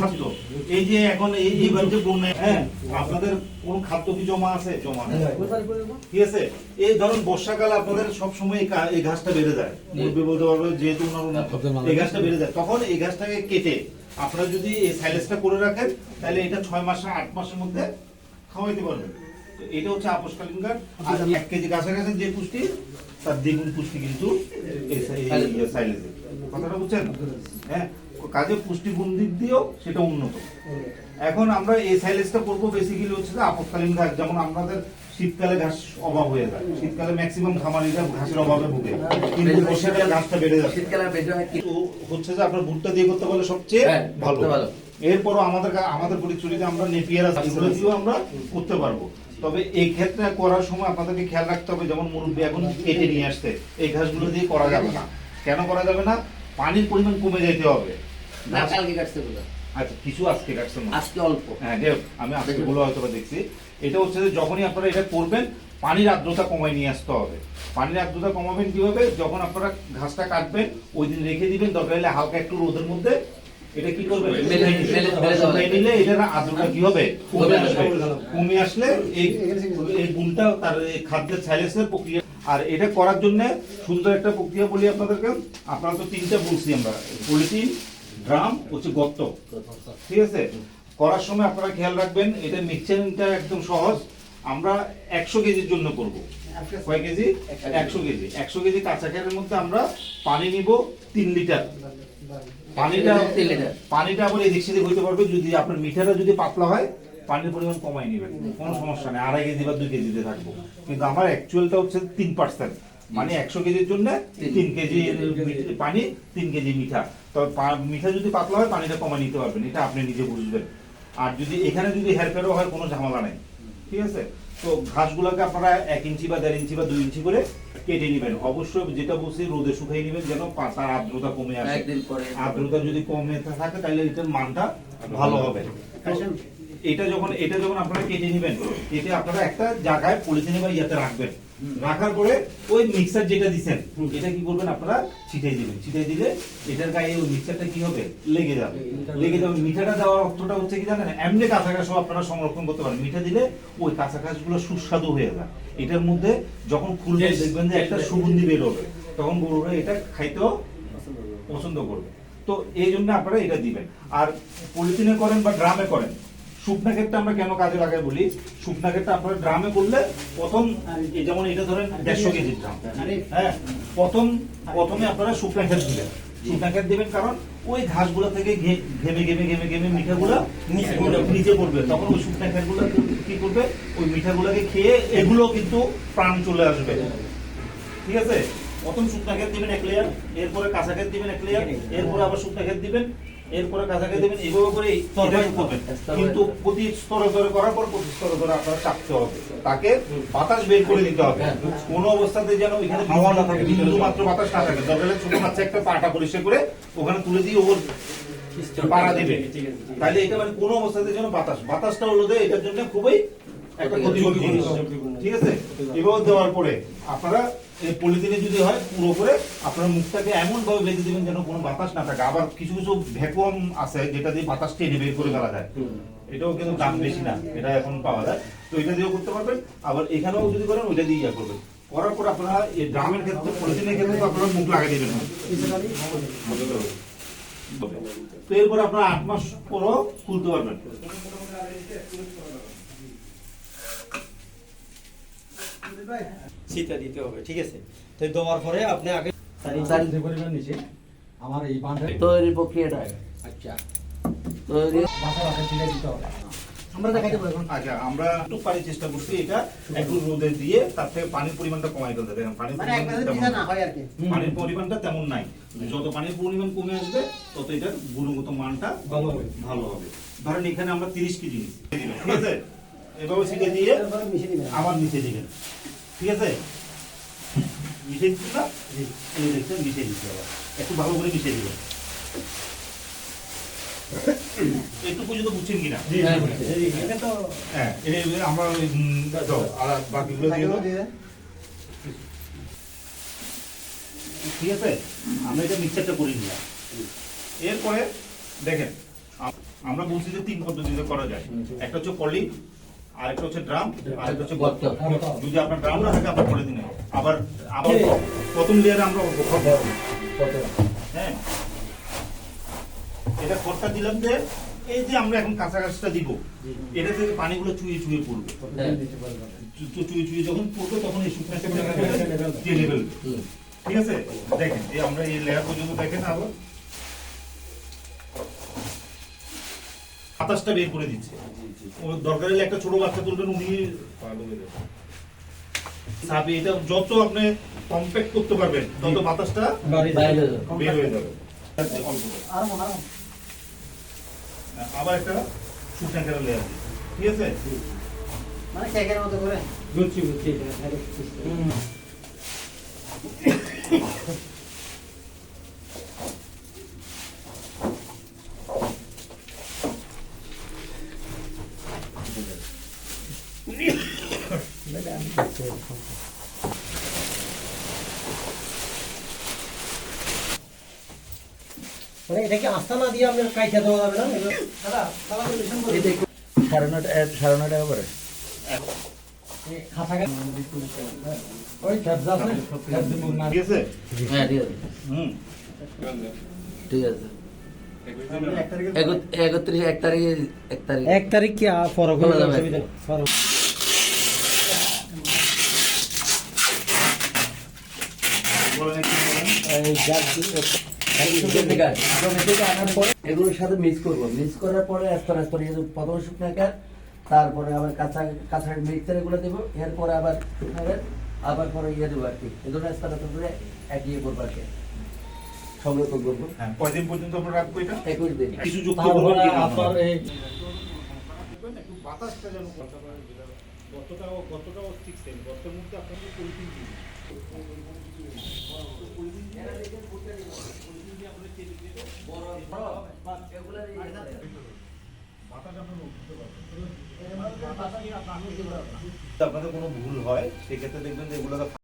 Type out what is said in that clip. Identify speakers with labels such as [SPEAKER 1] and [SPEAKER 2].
[SPEAKER 1] খাদ্য। এই যে এখন এই এইবার বন্যা হ্যাঁ আপনাদের কোন খাদ্য কি জমা আছে? জমা ঠিক আছে? এই ধরুন বর্ষাকালে আপনাদের সব সময় এই ঘাসটা বেড়ে যায়। মুরব্বী বলতে পারবে যেহেতু ওনার ওনার- এই ঘাসটা বেড়ে যায়। তখন এই ঘাসটাকে কেটে আপনারা যদি এই সাইলেসটা করে রাখেন তাহলে এটা ছয় মাস আট মাসের মধ্যে খাওয়াইতে পারবেন। এটা হচ্ছে আপসকালীন গাছ আর এক কেজি গাছের কাছে যে পুষ্টি তার দ্বিগুণ পুষ্টি কিন্তু সাইলেসে কথাটা বুঝছেন? হ্যাঁ? কাজে দিক দিয়েও সেটা উন্নত। এখন আমরা এই সাইলেসটা করব বেসিক্যালি হচ্ছে যে আপদকালীন ঘাস যেমন আমাদের শীতকালে ঘাস অভাব হয়ে যায়। শীতকালে ম্যাক্সিমাম খামারিরা ঘাসের অভাবে ভুগে। কিন্তু বর্ষাকালে ঘাসটা বেড়ে যায়।
[SPEAKER 2] শীতকালে
[SPEAKER 1] হচ্ছে যে আপনার ভুট্টা দিয়ে করতে পারলে সবচেয়ে
[SPEAKER 2] হ্যাঁ,
[SPEAKER 1] ভালো। এরপরও আমাদের আমাদের পরিচুরিতে আমরা নেপিয়ার আছে এগুলো দিয়েও আমরা করতে পারব। তবে এই ক্ষেত্রে করার সময় আপনাদেরকে খেয়াল রাখতে হবে যেমন মুরব্বী এখন কেটে নিয়ে আসতে এই ঘাসগুলো দিয়ে করা যাবে না। কেন করা যাবে না? পানির পরিমাণ কমে যেতে হবে। আচ্ছা কিছু আজকে কাটছে
[SPEAKER 2] আজকে অল্প।
[SPEAKER 1] হ্যাঁ আমি আজকে বলে হয়তো দেখছি। এটা হচ্ছে যে যখনই আপনারা এটা করবেন পানির আর্দ্রতা কমায় নিয়ে আসতে হবে। পানির আর্দ্রতা কমাবেন কীভাবে? যখন আপনারা ঘাসটা কাটবেন ওই দিন রেখে দিবেন দরকার হলে হালকা একটু রোদের মধ্যে এটা কি করবেন
[SPEAKER 2] মেলে- মেলে- মেলে দেওয়া
[SPEAKER 1] শুকাই
[SPEAKER 2] লাগবে।
[SPEAKER 1] নিলে এটার আর্দ্রতা কি হবে? কমে
[SPEAKER 2] কমে
[SPEAKER 1] আসবে।
[SPEAKER 2] আসবে।
[SPEAKER 1] কমে আসলে এই এই গুণটা তার খাদ্যের সাইলেন্সের প্রক্রিয়া আর এটা করার জন্য সুন্দর একটা প্রক্রিয়া বলি আপনাদেরকে। আপনারা তো তিনটা বলছি আমরা। পলিথিন ড্রাম হচ্ছে গর্ত। ঠিক আছে? করার সময় আপনারা খেয়াল রাখবেন এটা মিক্সচারটা একদম সহজ। আমরা একশো কেজির জন্য করব। কয় কেজি? একশো কেজি। একশো কেজি কাঁচা খেরের মধ্যে আমরা পানি নিব তিন লিটার। পানিটা পানিটা আবার এদিক সেদিক হইতে পারবে যদি আপনার মিঠাটা যদি পাতলা হয় পানির পরিমাণ কমাই নেবেন। কোনো সমস্যা নেই আড়াই কেজি বা দুই কেজিতে থাকব। কিন্তু আমার অ্যাকচুয়ালটা হচ্ছে তিন পার্সেন্ট মানে একশো কেজির জন্য তিন। কেজি পানি তিন কেজি মিঠা। তবে মিঠা যদি পাতলা হয় পানিটা কমাই নিতে পারবেন। এটা আপনি নিজে বুঝবেন। আর যদি এখানে যদি হেরফেরও হয় কোনো ঝামেলা নেই। ঠিক আছে? তো ঘাসগুলোকে আপনারা এক ইঞ্চি বা দেড় ইঞ্চি বা দুই ইঞ্চি করে কেটে নেবেন। অবশ্যই যেটা বলছি রোদে শুকাই নেবেন যেন পাতার আর্দ্রতা কমে আসে।
[SPEAKER 2] একদিন পরে।
[SPEAKER 1] আর্দ্রতা যদি কমে থাকে তাহলে এটার মানটা ভালো হবে। এটা যখন এটা যখন আপনারা কেটে নেবেন এটা আপনারা একটা জায়গায় পলিথিনে বা ইয়াতে রাখবেন। রাখার পরে ওই মিক্সার যেটা দিচ্ছেন এটা কি করবেন আপনারা? ছিটাই দিবেন। ছিটাই দিলে এটার গায়ে ওই মিক্সারটা কি হবে? লেগে যাবে। লেগে যাবে। মিঠাটা দেওয়ার অর্থটা হচ্ছে কি জানেন? এমনি কাঁচা ঘাসও আপনারা সংরক্ষণ করতে পারেন। মিঠা দিলে ওই কাঁচা ঘাসগুলো সুস্বাদু হয়ে যায়। এটার মধ্যে যখন খুলবে দেখবেন যে একটা সুগন্ধি বের হবে। তখন গরুরা এটা খাইতেও পছন্দ করবে। তো এই জন্য আপনারা এটা দিবেন। আর পলিথিনে করেন বা ড্রামে করেন শুকনা ক্ষেত্রে আমরা কেন কাজে লাগাই বলি? শুকনা ক্ষেত্রে আপনারা ড্রামে করলে প্রথম যেমন এটা ধরেন দেড়শো কেজির ড্রাম হ্যাঁ প্রথম প্রথমে আপনারা শুকনা ক্ষেত দিবেন শুকনা ক্ষেত দিবেন কারণ ওই ঘাসগুলো থেকে ঘেমে ঘেমে ঘেমে ঘেমে মিঠাগুলো নিচে পড়বে। তখন ওই শুকনা ক্ষেতগুলো কি করবে? ওই মিঠাগুলোকে খেয়ে এগুলো কিন্তু প্রাণ চলে আসবে। ঠিক আছে? প্রথম শুকনা ক্ষেত দিবেন এক লেয়ার এরপরে কাঁচা ক্ষেত দিবেন এক লেয়ার এরপরে আবার শুকনা ক্ষেত দিবেন। এরপরে ক্ষেত দিবেন এইভাবে করে করবেন কিন্তু প্রতি স্তরে স্তরে করার পর প্রতি স্তরে স্তরে আপনার চাপতে হবে। তাকে বাতাস বের করে দিতে হবে। কোন অবস্থাতে যেন ওইখানে হাওয়া না থাকে বিন্দু মাত্র বাতাস না থাকে। দরকার ছোট বাচ্চা একটা পাটা পরিষ্কার করে ওখানে তুলে দিয়ে ওর পাড়া দিবে। তাহলে এটা মানে কোনো অবস্থাতে যেন বাতাস বাতাসটা হলো যে এটার জন্য খুবই একটা ক্ষতিকর ঠিক আছে? এভাবে দেওয়ার পরে আপনারা এই পলিথিনে যদি হয় পুরো করে আপনার মুখটাকে এমন ভাবে বেঁধে দিবেন যেন কোনো বাতাস না থাকে। আবার কিছু কিছু ভ্যাকুয়াম আছে যেটা দিয়ে বাতাস টেনে বের করে ফেলা যায়। এটাও কিন্তু দাম বেশি না এটা এখন পাওয়া যায়। তো এটা দিয়েও করতে পারবেন। আবার এখানেও যদি করেন ওইটা দিয়ে ইয়া করবেন। করার পর আপনারা এই ড্রামের ক্ষেত্রে পলিথিনের ক্ষেত্রে তো আপনারা মুখ লাগিয়ে দিবেন। তো এরপর আপনারা আট মাস পরও খুলতে পারবেন।
[SPEAKER 3] শীতা দিতে হবে ঠিক আছে? তো দেওয়ার পরে আপনি আগে
[SPEAKER 2] চারি-
[SPEAKER 4] যে পরিমাণ নিচে। আমার এই বাঁধে
[SPEAKER 2] তৈরি প্রক্রিয়াটা।
[SPEAKER 3] আচ্ছা।
[SPEAKER 2] তৈরি।
[SPEAKER 4] বাসা বাসা ছিঁড়ে দিতে হবে।
[SPEAKER 3] আমরা দেখাই দেবো
[SPEAKER 1] আচ্ছা আমরা একটু পানি চেষ্টা করছি এটা। একটু রোদে দিয়ে তার থেকে পানির পরিমাণটা কমাই ফেলতে দেখেন পানির
[SPEAKER 3] মানে
[SPEAKER 1] পরিমাণটা তেমন-
[SPEAKER 3] না হয় আর কি।
[SPEAKER 1] পানির পরিমাণটা তেমন নাই। যত পানির পরিমাণ কমে আসবে তত এটার গুণগত মানটা
[SPEAKER 4] ভালো হবে।
[SPEAKER 1] ভালো হবে। ধরেন এখানে আমরা তিরিশ কেজি নিচ্ছি। ঠিক আছে? এভাবে ছিটে দিয়ে আবার নিচে দিবেন। ঠিক আছে? মিশে দিচ্ছি না? এই দেখছেন মিশে দিচ্ছি আবার। একটু ভালো করে মিশে দিবেন। একটু পর্যন্ত বুঝছেন কিনা? হ্যাঁ আমরা বাকিগুলো দিয়ে
[SPEAKER 3] দেন।
[SPEAKER 1] ঠিক আছে? আমরা এটা মিক্সচারটা করে নিলাম। এরপরে দেখেন আমরা বলছি যে তিন পদ্ধতিতে করা যায়। একটা হচ্ছে পলি আরেকটা হচ্ছে ড্রাম আরেকটা হচ্ছে গর্ত যদি আপনার ড্রাম না থাকে আপনার করে দিন আবার আবার প্রথম লেয়ারে আমরা হ্যাঁ। এটা খড়টা দিলাম যে এই যে আমরা এখন কাঁচা গাছটা দিব এটা থেকে পানিগুলো চুয়ে চুয়ে পড়বে। চুয়ে চুয়ে যখন পড়বে তখন এই শুকনো। ঠিক আছে? দেখেন এই আমরা এই লেয়ার পর্যন্ত দেখেন আবার। বাতাসটা বের করে দিচ্ছে। ও দরকার হলে একটা ছোট বাচ্চা তুলবেন উনি এটা যত আপনি কম্প্যাক্ট করতে পারবেন তত বাতাসটা বের হয়ে যাবে। আবার একটা শুকনা লেয়ার ঠিক আছে?
[SPEAKER 3] মানে কেকের মতো করে।
[SPEAKER 4] বুঝছি বুঝছি
[SPEAKER 3] মানে এটা কি আস্থা না দিয়ে আপনার কাইটা দেওয়া যাবে না?
[SPEAKER 2] সাড়ে নটা সাড়ে নটা করে
[SPEAKER 4] ওই খেপজা আছে খেপজি মুখ না
[SPEAKER 1] ঠিক আছে
[SPEAKER 2] হ্যাঁ ঠিক আছে
[SPEAKER 1] হুম
[SPEAKER 2] ঠিক আছে একত- একত্রিশ এক তারিখে এক তারিখ
[SPEAKER 3] এক তারিখ কি ফরক
[SPEAKER 2] বলা যাবে।
[SPEAKER 3] ফরক
[SPEAKER 1] বলেন একটু বলেন।
[SPEAKER 3] এই যার
[SPEAKER 2] জমি থেকে আনার পরে এগুলোর সাথে মিক্স করব। মিক্স করার পরে আস্তে আস্তে এই যে প্রথমে শুকনো তারপরে আবার কাঁচা কাঁচা মিক্সার এগুলো দেবো। এরপরে আবার শুকনো আবার পরে ইয়ে দেবো আর কি। এগুলো আস্তে আস্তে করে এক ইয়ে করব আর কি। সংরক্ষণ করব।
[SPEAKER 1] হ্যাঁ কয়দিন পর্যন্ত আমরা রাখব এটা?
[SPEAKER 2] একুশ দিন।
[SPEAKER 1] কিছু যুক্ত
[SPEAKER 3] তারপরে
[SPEAKER 1] করবেন কিনা
[SPEAKER 3] আপনার এই
[SPEAKER 1] একটু বাতাসটা যেন করতে পারে গতটাও গতটাও ঠিক সেম গতের মধ্যে আপনাদের পলিথিন দিন আপনাদের কোনো ভুল হয় সেক্ষেত্রে দেখবেন যে এগুলো